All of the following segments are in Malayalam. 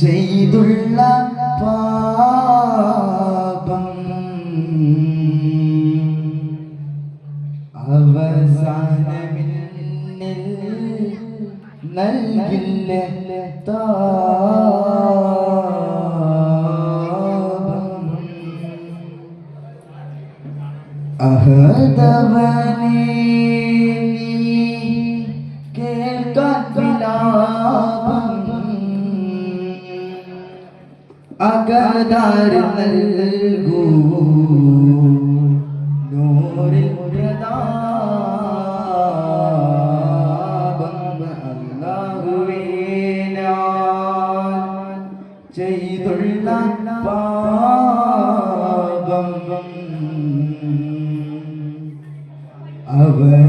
ചെയ്തുള്ള പാപം അവസാനമിൽ നൽകില്ല. താപം അഹദവനേ കേൾക്കാൻ അകതാർ നൽകൂ.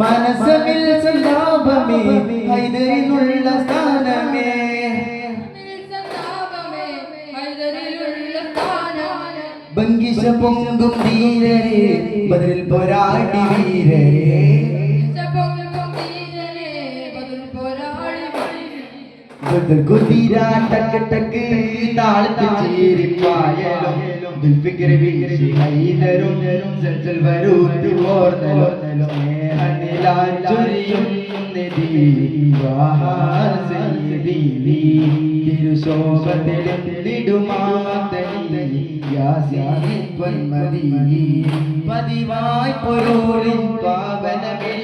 മനസ്സമിൽ സല്ലാപമേ ഹൈദരിനുള്ള സ്ഥാനമേ. ബംഗിഷ പൊങ്കും ധീരരെ ബദൽ പോരാടി വീരരെ. ബദൽ കുതിര ടക്ക് ടക്ക് താളത്തിൽ ചേരിപ്പായലും ദുൽഫിക്കർ വീശി ഹൈദരും സൽസൽ വരൂത്തി ഓർന്നലും സ്നേഹനിലാഞ്ചൊരിയും നിധി തിരുശോഭത്തിലും നിടുമാതനി യാസീൻമതി പതിവായി പൊരുളിൻ പാവനമേ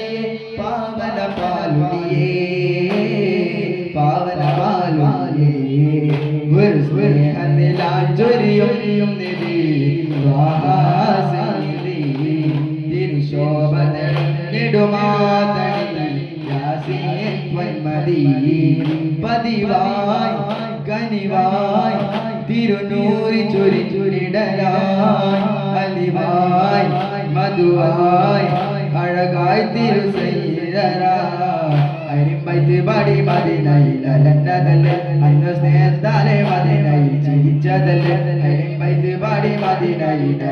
പാവന പാലുടിയേ പതിവായി കനിവായി തിരുനൂറി ചുരി ചുരിടലായി അലിവായി മധുവായി അഴകായി തിരുസൈരായി അരിമ്പൈത്ത് പാടി മതിനയിലല്ലതല്ലേ അന്ന് സ്നേഹത്താലെ മതിനയിൽ ചിരിച്ചതല്ലേ. അരിമ്പൈത്ത് പടി മതിനയിൽ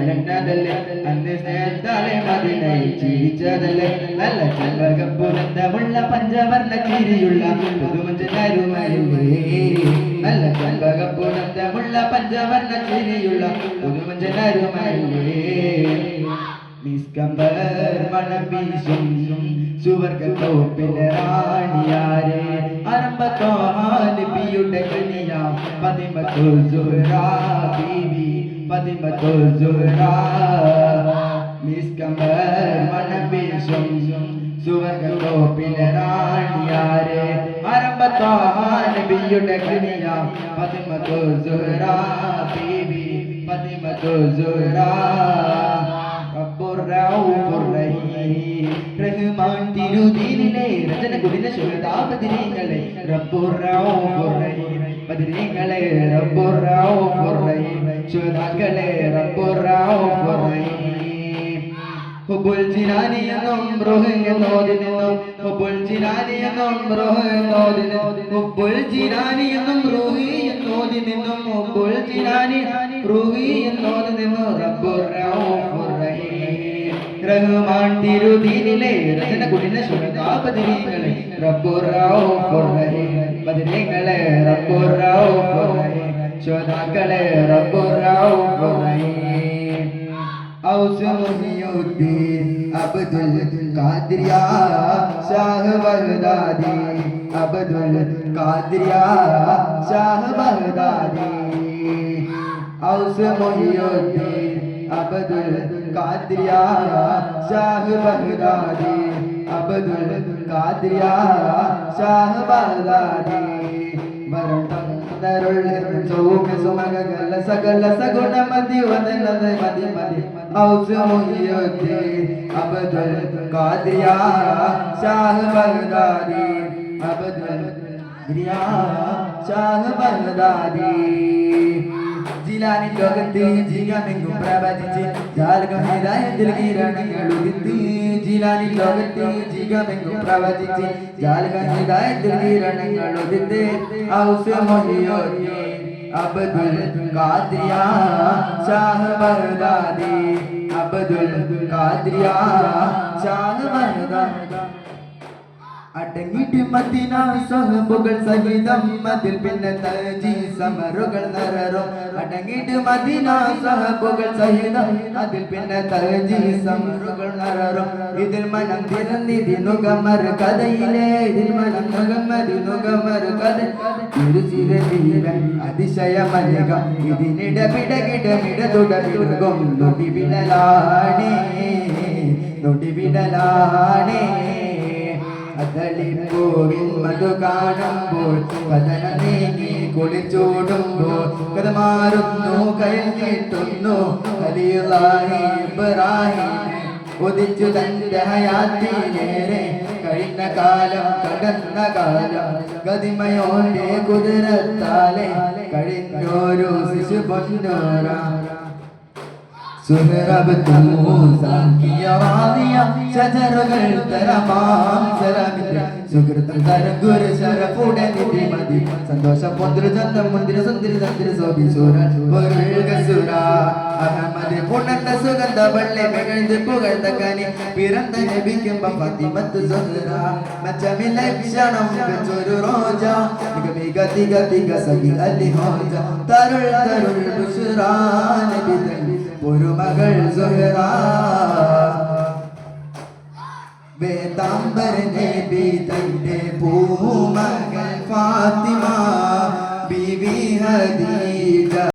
ചിരിച്ചതല്ലേ? നല്ല ചെമ്പകപ്പുരന്തമുള്ള പഞ്ചവർണ ചിരിയുള്ള പുതുമഞ്ചനരുമയിലേ നല്ല ചെമ്പകപ്പുരന്തമുള്ള പഞ്ചവർണ ചിരിയുള്ള പുതുമഞ്ചനരുമയിലേ നിസ്കമ്പർ മണം വീശും സുവർഗത്തോപ്പിലെ റാണിയാരെ അരമ്പത്തോ നബിയുടെ കനിയ പതിമത്തുൽ സുഹ്റാ ബീബി പതിമത്തോ സുഹ്റാ മിസ്കമ്പർ മണം വീശും സുവർഗത്തോപ്പിലെ റാണിയാരെ അരമ്പത്തോ നബിയുടെ കനിയ പതിമത്തുൽ സുഹ്റാ ബീവി പതിമത്തുൽ സുഹ്റാ. റഹ്മാൻ തിരുദീനിലെ രചന കുടിന ശുഹദാബദിനങ്ങളെ ബദിനങ്ങളെ ശുഹദാക്കളെ ഹുബുൽ ജിനാനി എന്നും ബ്രോഹ് എന്നോതി നിന്നും ഹുബുൽ ജിനാനി എന്നും ബ്രോഹ് എന്നോതി നിന്നും ഹുബുൽ ജിനാനി എന്നും നിന്നും ഹുബുൽ ജിനാനി റൂഹി നിന്നും റബ്ബുർ റഊഫുർ റഹീം. റഹ്മാൻ തിരുദീനിലെ രചന കുടിന റബ്ബുർ റഹീം. ബദിനങ്ങളെ റബ്ബുർ റഊഫുർ റഹീം. ശുഹദാക്കളെ റബ്ബുർ റഊഫുർ റഹീം. ഔസ് മുഹിയുദ്ദീൻ അബ്ദുൽ കാദ്രിയ ഷാഹ് ബഹദാദി അബ്ദുൽ കാദ്രിയ ഷാഹ് ബഹദാദി ഔസ് മൊഹിയുദ്ദീൻ അബ്ദുൽ കാദ്രിയ ഷാഹ് ബഹദാദി അബ്ദുൽ കാദ്രിയ ഷാഹ് ബഹദാദി സുമക ഗല സകല സഗുണ മതി വദനത മതി മതി ഔസ് മുഹിയുദ്ദീൻ അബ്ദുൽ ഖാദിയ ഷാഹ് ബഗ്ദാദി അബ്ദുൽ ഖാദിയ ഷാഹ് ബഗ്ദാദി ജിലാനി ലോകത്ത് ജീവമെങ്ങും പ്രവചിച്ച് ജാലകം ഹിദായത്തിൽ കിരണങ്ങൾ ഉദിത്ത് ജിലാനി ലോകത്ത് ജീവമെങ്ങും പ്രവചിച്ച് ജാലകം ഹിദായത്തിൽ കിരണങ്ങൾ ഉദിത്ത് ഔസ് മൊഹിയോദ്ദീൻ അബ്ദുൽ കാദ്രിയ ഷാഹ് ബഗ്ദാദി അബ്ദുൽ കാദ്രിയ ഷാഹ് ബഗ്ദാദി അടങ്ങിട്ട് മദീന സഹിതം മതിൽ പിന്നെ തജി സമറുകൾ നരറും. അടങ്ങിട്ട് മദീന സഹബുകൾ സഹിതം അതിൽ പിന്നെ തജി സമറുകൾ നരറും. ഇതിൽ മനം തിരന്നിതിനുകമർ കഥയിലെ ഇതിൽ മനം നുകമരിനുകമർ കഥ. തിരുചിരവീരൻ അതിശയമലിക ഇതിനിടപിടകിടമിട തുടപിടകും നൊടിവിടലാണേ നൊടിവിടലാണേ. അതളിപ്പൂവിൽ മധു കാണുമ്പോൾ വദന നീങ്ങി കുളിച്ചോടുമ്പോൾ കഥ മാറുന്നു കഴിഞ്ഞിട്ടുന്നു. ഖലീലായി ഇബ്രാഹിം ഉദിച്ചു തന്റെ ഹയാത്തിനേരെ കഴിഞ്ഞ കാലം കടന്ന കാലം ഗതിമയോന്റെ കുതിരത്താലെ. കഴിഞ്ഞോരു ശിശു പൊന്നോരാം സുഹറബത്തു മൂസാക്കിയ വാദിയ ശജറുകൾ തരമാം ശരമിത്ര സുഹൃത്തം തരങ്കുരു ശരഫുടെ നിധി മതി സന്തോഷം പൊന്തിരു ചന്തം മുന്തിര സുന്ദരി തന്തിര സോബി സൂരൻ പൊരുകസുര അഹമ്മദ് സുഗന്ധ വള്ളി മികഴ്ந்து പുകഴ്ந்த കനി പിറന്ന ലഭിക്കുമ്പോ പതിമത്ത് സുഹൃത മച്ചമി ലക്ഷണം വെച്ചൊരു റോജ നിക മിക തിക തിക സഖി അലി ഹോജ തരുൾ തരുൾ ബുഷുറാ നബി തൻ ഒരു മകൾ സുഹറ വേതാംബര നബി തന്റെ പൂമകൾ ഫാത്തിമ ബിവി ഹദീജ.